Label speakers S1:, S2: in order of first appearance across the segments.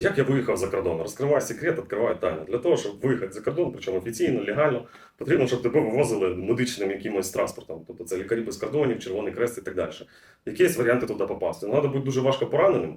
S1: Як я виїхав за кордон? Розкриваю секрет, відкриваю тайну. Для того, щоб виїхати за кордон, причому офіційно, легально, потрібно, щоб тебе вивозили медичним якимось транспортом. Тобто це лікарі без кордонів, Червоний Хрест і так далі. Якісь варіанти туди попасти. Ну, Треба бути дуже важко пораненим.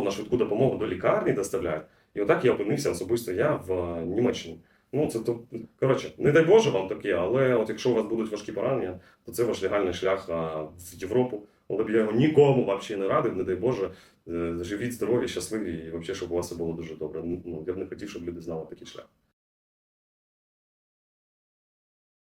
S1: на швидку допомогу до лікарні доставляють. І отак я опинився особисто я в е, Німеччині. Ну, це то коротше, не дай Боже вам таке, але от якщо у вас будуть важкі поранення, то це ваш легальний шлях в Європу. Але б я його нікому взагалі не радив, не дай Боже, Е, живіть здорові, щасливі і взагалі, щоб у вас все було дуже добре. Ну, я б не хотів, щоб люди знали такий шлях.